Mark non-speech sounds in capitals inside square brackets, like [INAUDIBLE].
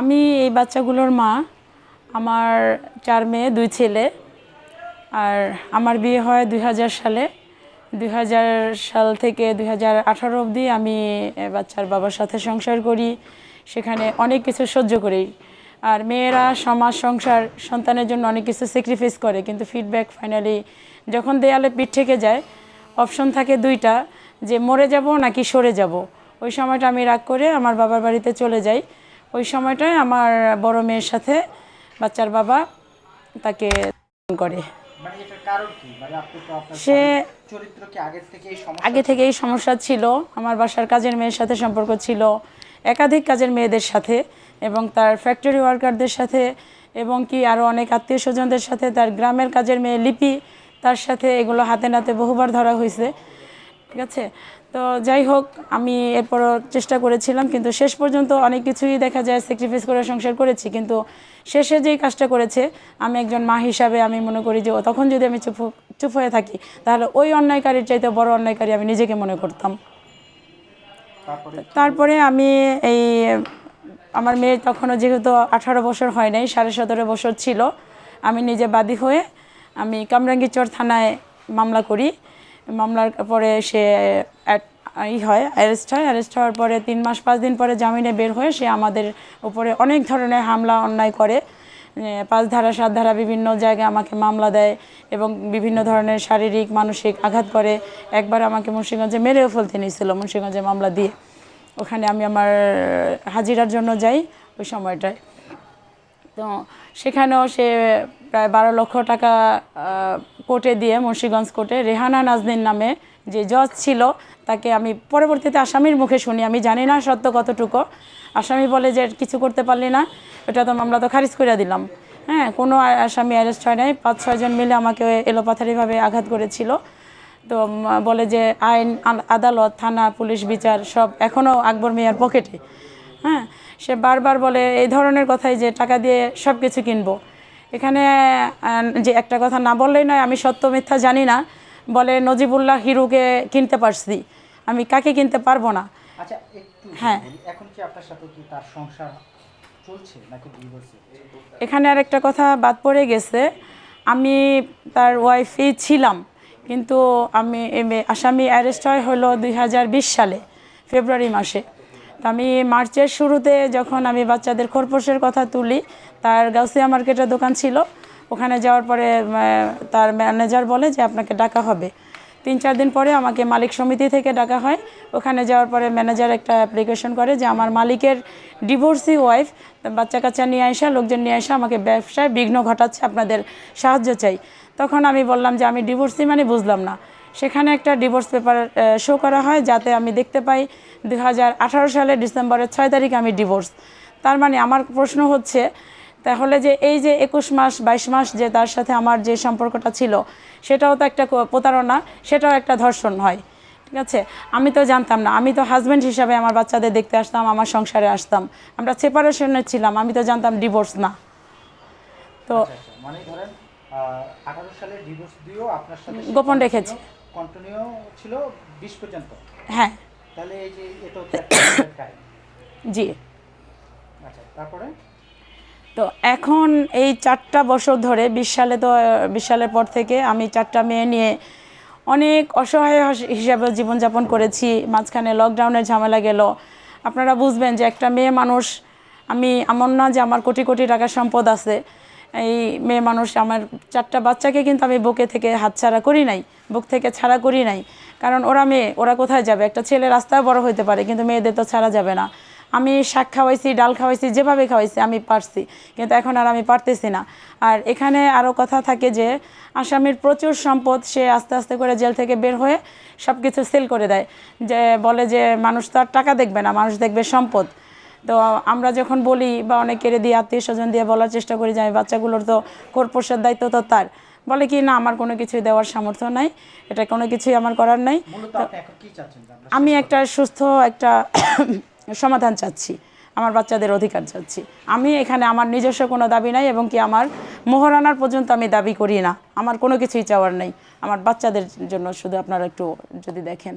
আমি এই বাচ্চাগুলোর মা, আমার চার মেয়ে, দুই ছেলে আর আমার বিয়ে হয় দুই হাজার সালে। দুই হাজার সাল থেকে দুই হাজার আঠারো অবধি আমি বাচ্চার বাবার সাথে সংসার করি, সেখানে অনেক কিছু সহ্য করি। আর মেয়েরা সমাজ, সংসার, সন্তানের জন্য অনেক কিছু স্যাক্রিফাইস করে, কিন্তু ফিডব্যাক ফাইনালি যখন দেয়ালে পিঠ থেকে যায় অপশন থাকে দুইটা, যে মরে যাব নাকি সরে যাব। ওই সময়টা আমি রাগ করে আমার বাবার বাড়িতে চলে যাই। ওই সময়টায় আমার বড় মেয়ের সাথে বাচ্চার বাবা তাকে করে। মানে মানে সে আগের থেকে এই আগে সমস্যা ছিল। আমার বাসার কাজের মেয়ের সাথে সম্পর্ক ছিল একাধিক কাজের মেয়েদের সাথে এবং তার ফ্যাক্টরি ওয়ার্কারদের সাথে এবং কি আরও অনেক আত্মীয় স্বজনদের সাথে তার গ্রামের কাজের মেয়ে লিপি তার সাথে এগুলো হাতে নাতে বহুবার ধরা হয়েছে। ঠিক আছে? তো যাই হোক আমি এরপরও চেষ্টা করেছিলাম কিন্তু শেষ পর্যন্ত অনেক কিছুই দেখা যায় স্যাক্রিফাইস করে সংসার করেছি কিন্তু শেষে যেই কাজটা করেছে আমি একজন মা হিসাবে আমি মনে করি যে তখন যদি আমি চুপ চুপ হয়ে থাকি তাহলে ওই অন্যায়কারীর চাইতে বড় অন্যায়কারী আমি নিজেকে মনে করতাম। তারপরে? আমি এই আমার মেয়ে তখনও যেহেতু আঠারো বছর হয় নাই সাড়ে সতেরো বছর ছিল আমি নিজে বাদী হয়ে আমি কামরাঙ্গীচর থানায় মামলা করি। মামলার পরে সে ই হয় অ্যারেস্ট হয়। অ্যারেস্ট হওয়ার পরে তিন মাস, পাঁচ দিন পরে জামিনে বের হয়ে সে আমাদের উপরে অনেক ধরনের হামলা, অন্যায় করে। পাঁচ ধারা, সাত ধারা বিভিন্ন জায়গায় আমাকে মামলা দেয় এবং বিভিন্ন ধরনের শারীরিক, মানসিক আঘাত করে। একবার আমাকে মুন্সিগঞ্জে মেরেও ফেলতে নিয়েছিল, মুন্সিগঞ্জে মামলা দিয়ে। ওখানে আমি আমার হাজিরার জন্য যাই ওই সময়টায়। তো সেখানেও সে প্রায় বারো লক্ষ টাকা কোর্টে দিয়ে মুন্সিগঞ্জ কোর্টে রেহানা নাজনীন নামে যে জজ ছিল, তাকে আমি পরবর্তীতে আসামির মুখে শুনি। আমি জানি না সত্য কতটুকু। আসামি বলে যে কিছু করতে পারলি না, এটা তো মামলা তো খারিজ করে দিলাম। হ্যাঁ কোনো আসামি অ্যারেস্ট হয় নাই। পাঁচ ছয়জন মিলে আমাকে এলোপাথারিভাবে আঘাত করেছিল। তো বলে যে আইন আদালত, থানা, পুলিশ, বিচার সব এখনও আকবর মিয়ার পকেটে। হ্যাঁ সে বারবার বলে, এই ধরনের কথাই যে টাকা দিয়ে সব কিছু কিনবো। এখানে যে একটা কথা না বললেই নয় আমি সত্য মিথ্যা জানি না। বলে নজিবুল্লাহ হিরুকে কিনতে পারছি। আমি কাকে কিনতে পারব না? আচ্ছা একটু হ্যাঁ। এখন কি আপনার সাথে কি তার সংসার চলছে নাকি ডিভোর্সে এখানে আর একটা কথা বাদ পড়ে গেছে। আমি তার ওয়াইফই ছিলাম কিন্তু আমি এম- আসামি অ্যারেস্ট হয় হলো দুই হাজার বিশ সালে ফেব্রুয়ারি মাসে। তো আমি মার্চের শুরুতে যখন আমি বাচ্চাদের খোরপোশের কথা তুলি, তার গাউসিয়া মার্কেটের দোকান ছিল। ওখানে যাওয়ার পরে তার ম্যানেজার বলে যে আপনাকে ডাকা হবে। তিন চার দিন পরে আমাকে মালিক সমিতি থেকে ডাকা হয়। ওখানে যাওয়ার পরে ম্যানেজার একটা অ্যাপ্লিকেশন করে যে আমার মালিকের ডিভোর্সি ওয়াইফ বাচ্চা কাচ্চা নিয়ে আসা লোকজন নিয়ে আসা আমাকে ব্যবসায় বিঘ্ন ঘটাচ্ছে, আপনাদের সাহায্য চাই। তখন আমি বললাম যে আমি ডিভোর্সি মানে বুঝলাম না। সেখানে একটা ডিভোর্স পেপার শো করা হয় যাতে আমি দেখতে পাই দু হাজার আঠারো সালের ডিসেম্বরের ছয় তারিখ আমি ডিভোর্স তার মানে আমার প্রশ্ন হচ্ছে তাহলে যে এই যে একুশ মাস বাইশ মাস যে তার সাথে আমার যে সম্পর্কটা ছিল সেটাও তো একটা প্রতারণা সেটাও একটা ধর্ষণ হয় ঠিক আছে? আমি তো জানতাম না আমি তো হাজব্যান্ড হিসাবে আমার বাচ্চাদের দেখতে আসতাম আমার সংসারে আসতাম আমরা সেপারেশনে ছিলাম আমি তো জানতাম ডিভোর্স না। তো আচ্ছা আচ্ছা মানে ধরেন আঠারো সালে ডিভোর্স দিয়েও আপনার সাথে গোপন রেখেছে। কন্টিনিউ ছিল বিশ পর্যন্ত। হ্যাঁ। তাহলে এই যে এটা। [COUGHS] জি। আচ্ছা তারপরে? তো এখন এই চারটা বছর ধরে বিশ সালে তো বিশ সালের পর থেকে আমি চারটা মেয়ে নিয়ে অনেক অসহায় হিসাবে জীবনযাপন করেছি। মাঝখানে লকডাউনের ঝামেলা গেল। আপনারা বুঝবেন যে একটা মেয়ে মানুষ আমি এমন না যে আমার কোটি কোটি টাকার সম্পদ আছে। এই মেয়ে মানুষ আমার চারটা বাচ্চাকে কিন্তু আমি বুকে থেকে হাতছাড়া করি নাই, বুক থেকে ছাড়া করি নাই। কারণ ওরা মেয়ে, ওরা কোথায় যাবে? একটা ছেলে রাস্তায় বড় হতে পারে, কিন্তু মেয়েদের তো ছাড়া যাবে না। আমি শাক খাওয়াইছি, ডাল খাওয়াইছি, যেভাবে খাওয়াইছি, আমি পারছি। কিন্তু এখন আর আমি পারতেছি না। আর এখানে আরও কথা থাকে যে, আসামির প্রচুর সম্পদ, সে আস্তে আস্তে করে জেল থেকে বের হয়ে সব কিছু সেল করে দেয়। যে বলে যে, মানুষ তো আর টাকা দেখবে না, মানুষ দেখবে সম্পদ। তো আমরা যখন বলি বা অনেকের দিয়ে আত্মীয় স্বজন দিয়ে বলার চেষ্টা করি যে আমি বাচ্চাগুলোর তো কোরপোষের দায়িত্ব তো তার। বলে কি না আমার কোনো কিছুই দেওয়ার সামর্থ্য নাই। এটা কোনো কিছুই আমার করার নাই। আমি একটা সুস্থ একটা [COUGHS] সমাধান চাচ্ছি। আমার বাচ্চাদের অধিকার চাচ্ছি। আমি এখানে আমার নিজস্ব কোনো দাবি নাই এবং কি আমার মোহরানার পর্যন্ত আমি দাবি করি না। আমার কোনো কিছুই চাওয়ার নেই। আমার বাচ্চাদের জন্য শুধু আপনারা একটু যদি দেখেন।